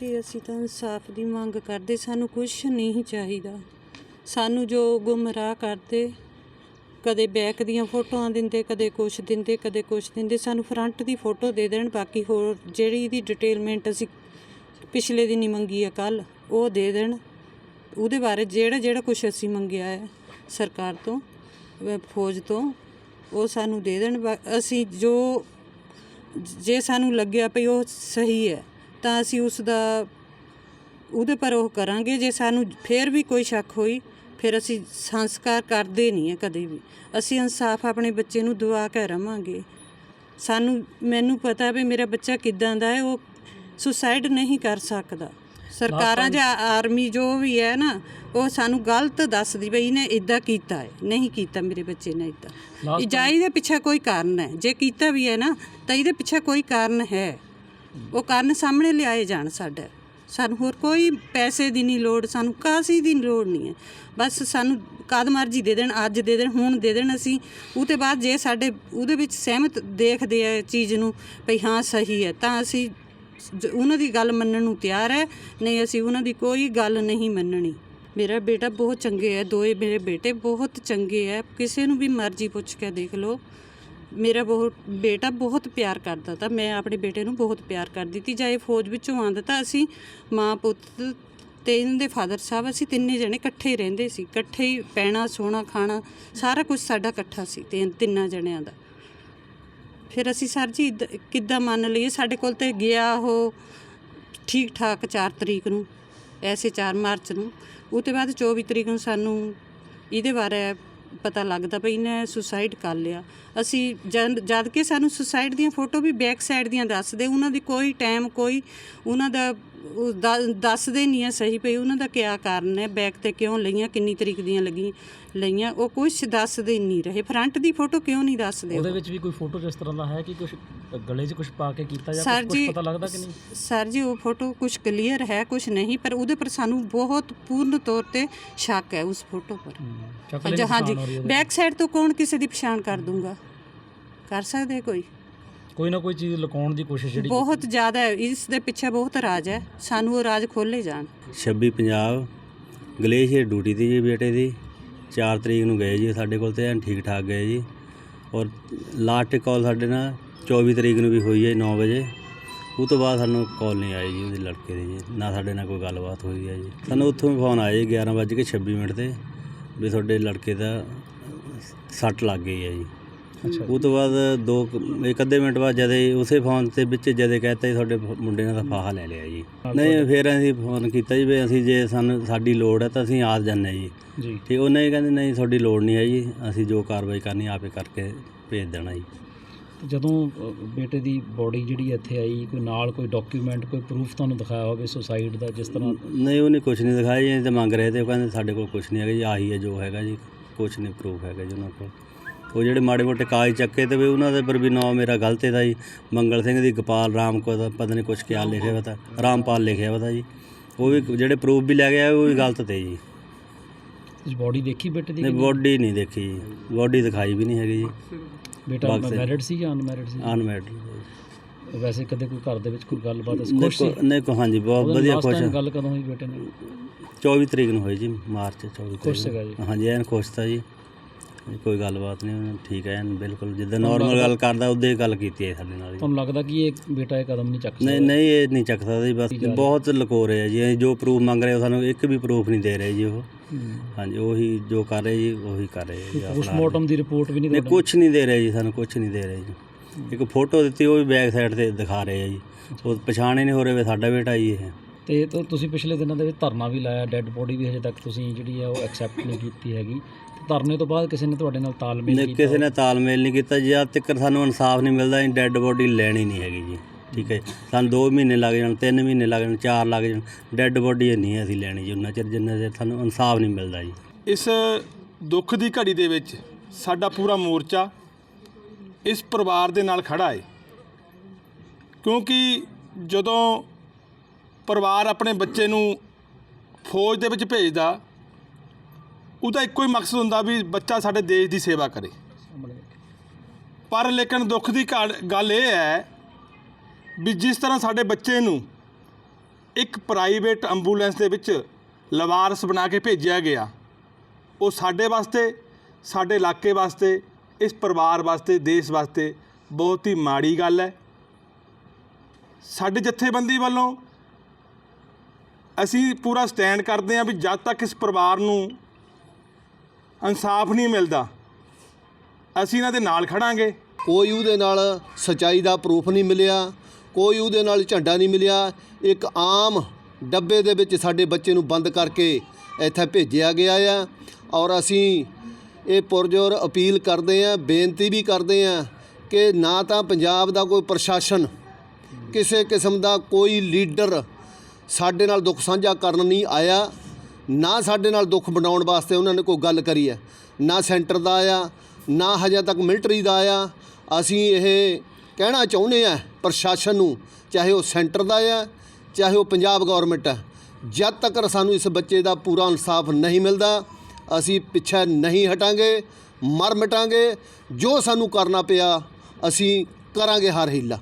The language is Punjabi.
ਜੀ ਅਸੀਂ ਤਾਂ ਇਨਸਾਫ ਦੀ ਮੰਗ ਕਰਦੇ, ਸਾਨੂੰ ਕੁਝ ਨਹੀਂ ਚਾਹੀਦਾ। ਸਾਨੂੰ ਜੋ ਗੁੰਮਰਾਹ ਕਰਦੇ, ਕਦੇ ਬੈਕ ਦੀਆਂ ਫੋਟੋਆਂ ਦਿੰਦੇ, ਕਦੇ ਕੁਛ ਦਿੰਦੇ, ਕਦੇ ਕੁਛ ਦਿੰਦੇ, ਸਾਨੂੰ ਫਰੰਟ ਦੀ ਫੋਟੋ ਦੇ ਦੇਣ, ਬਾਕੀ ਹੋਰ ਜਿਹੜੀ ਦੀ ਡਿਟੇਲਮੈਂਟ ਅਸੀਂ ਪਿਛਲੇ ਦਿਨੀ ਮੰਗੀ ਆ ਕੱਲ ਉਹ ਦੇ ਦੇਣ। ਉਹਦੇ ਬਾਰੇ ਜਿਹੜਾ ਜਿਹੜਾ ਕੁਛ ਅਸੀਂ ਮੰਗਿਆ ਹੈ ਸਰਕਾਰ ਤੋਂ ਫੌਜ ਤੋਂ, ਉਹ ਸਾਨੂੰ ਦੇ ਦੇਣ। ਬਾ- ਅਸੀਂ ਜੋ, ਜੇ ਸਾਨੂੰ ਲੱਗਿਆ ਭਈ ਉਹ ਸਹੀ ਹੈ ਤਾਂ ਅਸੀਂ ਉਸ ਦਾ ਉਹਦੇ ਪਰ ਉਹ ਕਰਾਂਗੇ। ਜੇ ਸਾਨੂੰ ਫੇਰ ਵੀ ਕੋਈ ਸ਼ੱਕ ਹੋਈ ਫਿਰ ਅਸੀਂ ਸੰਸਕਾਰ ਕਰਦੇ ਨਹੀਂ ਹੈ ਕਦੇ ਵੀ। ਅਸੀਂ ਇਨਸਾਫ ਆਪਣੇ ਬੱਚੇ ਨੂੰ ਦਵਾ ਕੇ ਰਵਾਂਗੇ। ਸਾਨੂੰ ਮੈਨੂੰ ਪਤਾ ਵੀ ਮੇਰਾ ਬੱਚਾ ਕਿੱਦਾਂ ਦਾ ਹੈ ਉਹ ਸੁਸਾਈਡ ਨਹੀਂ ਕਰ ਸਕਦਾ। ਸਰਕਾਰਾਂ ਜਾਂ ਆਰਮੀ ਜੋ ਵੀ ਹੈ ਨਾ ਉਹ ਸਾਨੂੰ ਗਲਤ ਦੱਸਦੀ ਬਈ ਇਹਨੇ ਇਦਾਂ ਕੀਤਾ ਹੈ ਨਹੀਂ ਕੀਤਾ ਮੇਰੇ ਬੱਚੇ ਨੇ ਇਦਾਂ ਇਜਾਈ ਦੇ ਪਿੱਛੇ ਕੋਈ ਕਾਰਨ ਹੈ। ਜੇ ਕੀਤਾ ਵੀ ਹੈ ਨਾ ਤਾਂ ਇਹਦੇ ਪਿੱਛੇ ਕੋਈ ਕਾਰਨ ਹੈ। ਉਹ ਕਾਰਨ ਸਾਹਮਣੇ ਲਿਆਏ ਜਾਣ ਸਾਡਾ। ਸਾਨੂੰ ਹੋਰ ਕੋਈ ਪੈਸੇ ਦੀ ਨਹੀਂ ਲੋੜ, ਸਾਨੂੰ ਕਾਸੀ ਦੀ ਲੋੜ ਨਹੀਂ ਹੈ। ਬਸ ਸਾਨੂੰ ਕਦ ਮਰਜ਼ੀ ਦੇ ਦੇਣ, ਅੱਜ ਦੇ ਦੇਣ, ਹੁਣ ਦੇ ਦੇਣ ਅਸੀਂ। ਉਹ ਤੋਂ ਬਾਅਦ ਜੇ ਸਾਡੇ ਉਹਦੇ ਵਿੱਚ ਸਹਿਮਤ ਦੇਖਦੇ ਆ ਚੀਜ਼ ਨੂੰ ਭਈ ਹਾਂ, ਸਹੀ ਹੈ, ਤਾਂ ਅਸੀਂ ਉਹਨਾਂ ਦੀ ਗੱਲ ਮੰਨਣ ਨੂੰ ਤਿਆਰ ਹੈ। ਨਹੀਂ, ਅਸੀਂ ਉਹਨਾਂ ਦੀ ਕੋਈ ਗੱਲ ਨਹੀਂ ਮੰਨਣੀ। ਮੇਰਾ ਬੇਟਾ ਬਹੁਤ ਚੰਗੇ ਹੈ, ਦੋਏ ਮੇਰੇ ਬੇਟੇ ਬਹੁਤ ਚੰਗੇ ਹੈ। ਕਿਸੇ ਨੂੰ ਵੀ ਮਰਜ਼ੀ ਪੁੱਛ ਕੇ ਦੇਖ ਲਓ। ਮੇਰਾ ਬਹੁਤ, ਬੇਟਾ ਬਹੁਤ ਪਿਆਰ ਕਰਦਾ ਤਾਂ ਮੈਂ ਆਪਣੇ ਬੇਟੇ ਨੂੰ ਬਹੁਤ ਪਿਆਰ ਕਰਦੀ ਤੀ। ਜਾਂ ਇਹ ਫੌਜ ਵਿੱਚੋਂ ਆਂਦਾ ਤਾਂ ਅਸੀਂ ਮਾਂ ਪੁੱਤ ਤੇ ਇਹਨਾਂ ਦੇ ਫਾਦਰ ਸਾਹਿਬ, ਅਸੀਂ ਤਿੰਨੇ ਜਣੇ ਇਕੱਠੇ ਹੀ ਰਹਿੰਦੇ ਸੀ। ਇਕੱਠੇ ਹੀ ਪੈਣਾ, ਸੋਣਾ, ਖਾਣਾ, ਸਾਰਾ ਕੁਝ ਸਾਡਾ ਇਕੱਠਾ ਸੀ ਤੇ ਤਿੰਨਾਂ ਜਣਿਆਂ ਦਾ। ਫਿਰ ਅਸੀਂ ਸਰ ਜੀ ਇੱਦਾਂ- ਕਿੱਦਾਂ ਮੰਨ ਲਈਏ, ਸਾਡੇ ਕੋਲ ਤੇ ਗਿਆ ਉਹ ਠੀਕ ਠਾਕ 4 ਤਰੀਕ ਨੂੰ, ਐਸੇ 4 ਮਾਰਚ ਨੂੰ। ਉਹ ਤੋਂ ਬਾਅਦ 24 ਤਰੀਕ ਨੂੰ ਸਾਨੂੰ ਇਹਦੇ ਬਾਰੇ ਪਤਾ ਲੱਗਦਾ ਵੀ ਇਹਨੇ ਸੁਸਾਈਡ ਕਰ ਲਿਆ। ਅਸੀਂ ਜਦ ਜਦ ਕਿ ਸਾਨੂੰ ਸੁਸਾਈਡ ਦੀਆਂ ਫੋਟੋ ਵੀ ਬੈਕ ਸਾਈਡ ਦੀਆਂ ਦੱਸਦੇ, ਉਹਨਾਂ ਦੀ ਕੋਈ ਟਾਈਮ ਕੋਈ ਉਹਨਾਂ ਦਾ ਉਹ ਦ- ਦੱਸਦੇ ਨਹੀਂ ਆ ਸਹੀ ਪਈ ਉਹਨਾਂ ਦਾ ਕਿਆ ਕਾਰਨ ਹੈ ਬੈਕ ਤੇ ਕਿਉਂ ਲਈਆਂ ਕਿੰਨੀ ਤਰੀਕ ਦੀਆਂ ਲੱਗੀਆਂ ਲਈਆਂ ਉਹ ਕੁਝ ਦੱਸਦੇ ਨਹੀਂ ਰਹੇ। ਫਰੰਟ ਦੀ ਫੋਟੋ ਕਿਉਂ ਨਹੀਂ ਦੱਸਦੇ ਉਹ? ਉਹਦੇ ਵਿੱਚ ਵੀ ਕੋਈ ਫੋਟੋ ਜਿਸ ਤਰ੍ਹਾਂ ਦਾ ਹੈ ਕਿ ਕੁਝ ਗਲੇ 'ਚ ਕੁਝ ਪਾ ਕੇ ਕੀਤਾ ਜਾਂ ਸਰ ਕੁਝ ਜੀ ਪਤਾ ਲੱਗਦਾ ਕਿ ਨਹੀਂ? ਸਰ ਜੀ ਉਹ ਫੋਟੋ ਕੁਝ ਕਲੀਅਰ ਹੈ ਕੁਝ ਨਹੀਂ ਪਰ ਉਹਦੇ ਪਰ ਸਾਨੂੰ ਬਹੁਤ ਪੂਰਨ ਤੌਰ ਤੇ ਸ਼ੱਕ ਹੈ ਉਸ ਫੋਟੋ ਪਰ। ਹਾਂਜੀ ਦੀ ਹਾਂਜੀ ਪਛਾਣ ਹੋ ਰਹੀ ਹੈ ਉਹਦੇ ਬੈਕ ਸਾਈਡ ਤੋਂ ਕੌਣ ਕਿਸੇ ਦੀ ਪਛਾਣ ਕਰ ਦੂੰਗਾ? ਕਰ ਸਕਦੇ ਕੋਈ? ਕੋਈ ਨਾ ਕੋਈ ਚੀਜ਼ ਲੁਕਾਉਣ ਦੀ ਕੋਸ਼ਿਸ਼ ਜਿਹੜੀ ਬਹੁਤ ਜ਼ਿਆਦਾ ਹੈ। ਇਸ ਦੇ ਪਿੱਛੇ ਬਹੁਤ ਰਾਜ ਹੈ। ਸਾਨੂੰ ਉਹ ਰਾਜ ਖੋਲੇ ਜਾਣ। 26 ਪੰਜਾਬ ਗਲੇਸ਼ੀਅਰ ਡਿਊਟੀ ਤੇ ਜੀ ਬੇਟੇ ਦੀ। 4 ਤਰੀਕ ਨੂੰ ਗਏ ਜੀ ਸਾਡੇ ਕੋਲ ਤੇ ਐਨ ਠੀਕ ਠਾਕ ਗਏ ਜੀ। ਔਰ ਲਾਸਟ ਕਾਲ ਸਾਡੇ ਨਾਲ 24 ਤਰੀਕ ਨੂੰ ਵੀ ਹੋਈ ਹੈ 9 ਵਜੇ। ਉਹ ਤੋਂ ਬਾਅਦ ਸਾਨੂੰ ਕਾਲ ਨਹੀਂ ਆਈ ਜੀ ਉਹਦੇ ਲੜਕੇ ਦੀ ਜੀ। ਨਾ ਸਾਡੇ ਨਾਲ ਕੋਈ ਗੱਲਬਾਤ ਹੋਈ ਹੈ ਜੀ। ਸਾਨੂੰ ਉੱਥੋਂ ਵੀ ਫੋਨ ਆਇਆ ਜੀ 11:26 ਮਿੰਟ ਤੇ ਵੀ ਤੁਹਾਡੇ ਲੜਕੇ ਦਾ ਸੱਟ ਲੱਗ ਗਈ ਹੈ ਜੀ। ਉਹ ਤੋਂ ਬਾਅਦ ਦੋ ਕੁ- ਇੱਕ ਅੱਧੇ ਮਿੰਟ ਬਾਅਦ ਜਦੇ ਉਸੇ ਫੋਨ ਤੇ ਵਿੱਚ ਜਦੇ ਕਹਤਾ ਜੀ ਤੁਹਾਡੇ ਫ- ਮੁੰਡੇ ਨੇ ਤਾਂ ਫਾਹਾ ਲੈ ਲਿਆ ਜੀ। ਨਹੀਂ ਫਿਰ ਅਸੀਂ ਫੋਨ ਕੀਤਾ ਜੀ ਵੀ ਅਸੀਂ ਜੇ ਸਾਨੂੰ ਸਾਡੀ ਲੋੜ ਹੈ ਤਾਂ ਅਸੀਂ ਆ ਜਾਂਦੇ ਜੀ। ਜੀ। ਠੀਕ ਉਹਨੇ ਹੀ ਕਹਿੰਦੇ ਨਹੀਂ ਤੁਹਾਡੀ ਲੋੜ ਨਹੀਂ ਹੈ ਜੀ ਅਸੀਂ ਜੋ ਕਾਰਵਾਈ ਕਰਨੀ ਆਪੇ ਕਰਕੇ ਭੇਜ ਦੇਣਾ ਜੀ। ਤੇ ਜਦੋਂ ਅ, ਬੇਟੇ ਦੀ ਬੋਡੀ ਜਿਹੜੀ ਇੱਥੇ ਆਈ ਕੋਈ ਨਾਲ ਕੋਈ ਡਾਕੂਮੈਂਟ ਕੋਈ ਪ੍ਰੂਫ ਤੁਹਾਨੂੰ ਦਿਖਾਇਆ ਹੋਵੇ ਸੁਸਾਈਡ ਦਾ ਜਿਸ ਤਰ੍ਹਾਂ? ਨਹੀਂ ਉਹਨੇ ਕੁਝ ਨਹੀਂ ਦਿਖਾਇਆ ਜੀ ਅਸੀਂ ਤਾਂ ਮੰਗ ਰਹੇ ਤੇ ਉਹ ਕਹਿੰਦੇ ਸਾਡੇ ਕੋਲ ਕੁਝ ਨਹੀਂ ਹੈਗਾ ਜੀ ਆਹੀ ਹੈ ਜੋ ਹੈਗਾ ਜੀ ਕੁਝ ਨਹੀਂ ਪ੍ਰੂਫ ਹੈਗਾ ਜੀ ਉਹਨਾਂ ਕੋਲ। ਉਹ ਜਿਹੜੇ ਮਾੜੇ ਮੋਟੇ ਕਾਗਜ਼ ਚੱਕੇ ਤੇ ਵੀ ਉਹਨਾਂ ਦੇ ਪਰ ਵੀ ਨਾਂ ਮੇਰਾ ਗਲਤ ਹੈ ਦਾ ਜੀ। ਮੰਗਲ ਸਿੰਘ ਦੀ ਗੋਪਾਲ ਰਾਮ ਕੋ ਦਾ ਪਤਾ ਨਹੀਂ ਕੁਝ ਕਿਆ ਲਿਖਿਆ ਵਾ ਤਾਂ ਰਾਮਪਾਲ ਲਿਖਿਆ ਵਾ ਤਾਂ ਜੀ। ਉਹ ਵੀ ਜਿਹੜੇ ਪ੍ਰੂਫ ਵੀ ਲੈ ਗਿਆ ਉਹ ਵੀ ਗਲਤ ਤੇ ਜੀ। ਤੁਸੀਂ ਬੋਡੀ ਦੇਖੀ ਬੇਟੇ ਦੀ ਨਹੀਂ ਬੋਡੀ ਨਹੀਂ ਦੇਖੀ ਜੀ। ਬੋਡੀ ਦਿਖਾਈ ਵੀ ਨਹੀਂ ਹੈਗੀ ਜੀ। ਬੇਟਾ। ਮੈਰਿਡ ਸੀ ਜਾਂ ਅਨਮੈਰਿਡ ਸੀ? ਅਨਮੈਰਿਡ ਵੈਸੇ ਕਦੇ ਕੋਈ ਘਰ ਦੇ ਵਿੱਚ ਕੋਈ ਗੱਲਬਾਤ ਖੁਸ਼ ਸੀ? ਨਹੀਂ ਕੋ ਹਾਂਜੀ ਬਹੁਤ ਵਧੀਆ ਖੁਸ਼ ਹਾਂ। ਗੱਲ ਕਦੋਂ ਹੋਈ ਬੇਟੇ ਨਾਲ? 24 ਤਰੀਕ ਨੂੰ ਹੋਈ ਜੀ ਮਾਰਚ 24 ਤਰੀਕ ਖੁਸ਼। ਸੀਗਾ ਜੀ। ਹਾਂਜੀ ਐਨ ਖੁਸ਼ ਤਾਂ ਜੀ। ਕੋਈ ਗੱਲਬਾਤ ਨਹੀਂ ਉਹਨੇ ਠੀਕ ਹੈ ਐਨ ਬਿਲਕੁਲ ਜਿੱਦਾਂ ਨਾਰਮਲ ਗੱਲ ਕਰਦਾ ਉਦਾਂ ਹੀ ਗੱਲ ਕੀਤੀ ਹੈ ਸਾਡੇ ਨਾਲ ਜੀ ਤੁਹਾਨੂੰ ਲੱਗਦਾ ਕਿ ਇਹ ਬੇਟਾ ਇਹ ਕਦਮ ਨਹੀਂ ਚੱਕ ਨਹੀਂ ਸਕਦਾ? ਨਹੀਂ ਇਹ ਨਹੀਂ ਚੱਕ ਸਕਦਾ ਜੀ ਬਸ ਬਹੁਤ ਲਕੋ ਰਹੇ ਆ ਜੀ ਇਹ ਜੋ ਪ੍ਰੂਫ ਮੰਗ ਰਹੇ ਉਹ ਸਾਨੂੰ ਇੱਕ ਵੀ ਪ੍ਰੂਫ ਨਹੀਂ ਦੇ ਰਹੇ ਜੀ ਉਹ। ਹਾਂਜੀ ਉਹੀ ਜੋ ਕਰ ਰਹੇ ਜੀ ਉਹੀ ਕਰ ਰਹੇ ਜੀ ਆਪਣਾ। ਪੋਸਟਮਾਰਟਮ ਦੀ ਰਿਪੋਰਟ ਵੀ ਨਹੀਂ ਨਹੀਂ ਕੁਝ ਨਹੀਂ ਦੇ ਰਹੇ ਜੀ ਸਾਨੂੰ ਕੁਝ ਨਹੀਂ ਦੇ ਰਹੇ ਜੀ। ਇੱਕ ਫੋਟੋ ਦਿੱਤੀ ਉਹ ਵੀ ਬੈਕ ਸਾਈਡ ਤੇ ਦਿਖਾ ਰਹੇ ਆ ਜੀ। ਉਹ ਪਛਾਣ ਹੀ ਨਹੀਂ ਹੋ ਰਹੇ ਵੀ ਸਾਡਾ ਬੇਟਾ ਜੀ ਇਹ। ਤੇ ਤੁ- ਤੁਸੀਂ ਪਿਛਲੇ ਦਿਨਾਂ ਦੇ ਵਿੱਚ ਧਰਨਾ ਵੀ ਲਾਇਆ ਡੈੱਡ ਬੋਡੀ ਵੀ ਹਜੇ ਤੱਕ ਤੁਸੀਂ ਜਿਹੜੀ ਹੈ ਉਹ ਐਕਸੈਪਟ ਨਹੀਂ ਕੀਤੀ ਹੈਗੀ। ਤੇ ਧਰਨੇ ਤੋਂ ਬਾਅਦ ਕਿਸੇ ਨੇ ਤੁਹਾਡੇ ਨਾਲ ਤਾਲਮੇਲ ਨਹੀਂ ਕੀਤਾ? ਕਿਸੇ ਨੇ ਤਾਲਮੇਲ ਨਹੀਂ ਕੀਤਾ ਜਦ ਤੱਕ ਸਾਨੂੰ ਇਨਸਾਫ ਨਹੀਂ ਮਿਲਦਾ ਅਸੀਂ ਡੈੱਡ ਬੋਡੀ ਲੈਣੀ ਨਹੀਂ ਹੈਗੀ ਜੀ। ਠੀਕ ਹੈ ਸਾਨੂੰ 2 ਮਹੀਨੇ ਲੱਗ ਜਾਣ 3 ਮਹੀਨੇ ਲੱਗ ਜਾਣ 4 ਲੱਗ ਜਾਣ। ਡੈੱਡ ਬੋਡੀ ਨਹੀਂ ਅਸੀਂ ਲੈਣੀ ਜੀ ਉਹਨਾਂ ਚਿਰ ਜਿੰਨਾ ਚਿਰ ਸਾਨੂੰ ਇਨਸਾਫ ਨਹੀਂ ਮਿਲਦਾ ਜੀ। ਇਸ ਦੁੱਖ ਦੀ ਘੜੀ ਦੇ ਵਿੱਚ ਸਾਡਾ ਪੂਰਾ ਮੋਰਚਾ ਇਸ ਪਰਿਵਾਰ ਦੇ ਨਾਲ ਖੜਾ ਹੈ। ਕਿਉਂਕਿ ਜਦੋਂ ਪਰਿਵਾਰ ਆਪਣੇ ਬੱਚੇ ਨੂੰ ਫੌਜ ਦੇ ਵਿੱਚ ਭੇਜਦਾ, ਉਹਦਾ ਇੱਕੋ ਹੀ ਮਕਸਦ ਹੁੰਦਾ ਵੀ ਬੱਚਾ ਸਾਡੇ ਦੇਸ਼ ਦੀ ਸੇਵਾ ਕਰੇ। ਪਰ ਲੇਕਿਨ ਦੁੱਖ ਦੀ ਘਾਲ- ਗੱਲ ਇਹ ਹੈ ਵੀ ਜਿਸ ਤਰ੍ਹਾਂ ਸਾਡੇ ਬੱਚੇ ਨੂੰ ਇੱਕ ਪ੍ਰਾਈਵੇਟ ਐਂਬੂਲੈਂਸ ਦੇ ਵਿੱਚ ਲਵਾਰਸ ਬਣਾ ਕੇ ਭੇਜਿਆ ਗਿਆ, ਉਹ ਸਾਡੇ ਵਾਸਤੇ, ਸਾਡੇ ਇਲਾਕੇ ਵਾਸਤੇ, ਇਸ ਪਰਿਵਾਰ ਵਾਸਤੇ, ਦੇਸ਼ ਵਾਸਤੇ ਬਹੁਤ ਹੀ ਮਾੜੀ ਗੱਲ ਹੈ। ਸਾਡੇ ਜਥੇਬੰਦੀ ਵੱਲੋਂ ਅਸੀਂ ਪੂਰਾ ਸਟੈਂਡ ਕਰਦੇ ਹਾਂ ਵੀ ਜਦ ਤੱਕ ਇਸ ਪਰਿਵਾਰ ਨੂੰ ਇਨਸਾਫ ਨਹੀਂ ਮਿਲਦਾ, ਅਸੀਂ ਇਹਨਾਂ ਦੇ ਨਾਲ ਖੜਾਂਗੇ। ਕੋਈ ਉਹਦੇ ਨਾਲ ਸਚਾਈ ਦਾ ਪ੍ਰੂਫ ਨਹੀਂ ਮਿਲਿਆ, ਕੋਈ ਉਹਦੇ ਨਾਲ ਝੰਡਾ ਨਹੀਂ ਮਿਲਿਆ। ਇੱਕ ਆਮ ਡੱਬੇ ਦੇ ਵਿੱਚ ਸਾਡੇ ਬੱਚੇ ਨੂੰ ਬੰਦ ਕਰਕੇ ਇੱਥੇ ਭੇਜਿਆ ਗਿਆ ਆ ਔਰ ਅਸੀਂ ਇਹ ਪੁਰਜੋਰ ਅਪੀਲ ਕਰਦੇ ਆ ਬੇਨਤੀ ਵੀ ਕਰਦੇ ਆ ਕਿ ਨਾ ਤਾਂ ਪੰਜਾਬ ਦਾ ਕੋਈ ਪ੍ਰਸ਼ਾਸਨ, ਕਿਸੇ ਕਿਸਮ ਦਾ ਕੋਈ ਲੀਡਰ ਸਾਡੇ ਨਾਲ ਦੁੱਖ ਸਾਂਝਾ ਕਰਨ ਨਹੀਂ ਆਇਆ, ਨਾ ਸਾਡੇ ਨਾਲ ਦੁੱਖ ਬਣਾਉਣ ਵਾਸਤੇ ਉਹਨਾਂ ਨੇ ਕੋਈ ਗੱਲ ਕਰੀ ਹੈ। ਨਾ ਸੈਂਟਰ ਦਾ ਆਇਆ, ਨਾ ਹਜੇ ਤੱਕ ਮਿਲਟਰੀ ਦਾ ਆਇਆ। ਅਸੀਂ ਇਹ ਕਹਿਣਾ ਚਾਹੁੰਦੇ ਆ ਪ੍ਰਸ਼ਾਸਨ ਨੂੰ, ਚਾਹੇ ਉਹ ਸੈਂਟਰ ਦਾ ਆ ਚਾਹੇ ਉਹ ਪੰਜਾਬ ਗਵਰਨਮੈਂਟ ਹੈ, ਜਦ ਤੱਕ ਸਾਨੂੰ ਇਸ ਬੱਚੇ ਦਾ ਪੂਰਾ ਇਨਸਾਫ ਨਹੀਂ ਮਿਲਦਾ, ਅਸੀਂ ਪਿੱਛੇ ਨਹੀਂ ਹਟਾਂਗੇ, ਮਰ ਮਿਟਾਂਗੇ। ਜੋ ਸਾਨੂੰ ਕਰਨਾ ਪਿਆ, ਅਸੀਂ ਕਰਾਂਗੇ ਹਰ ਹੀਲਾ।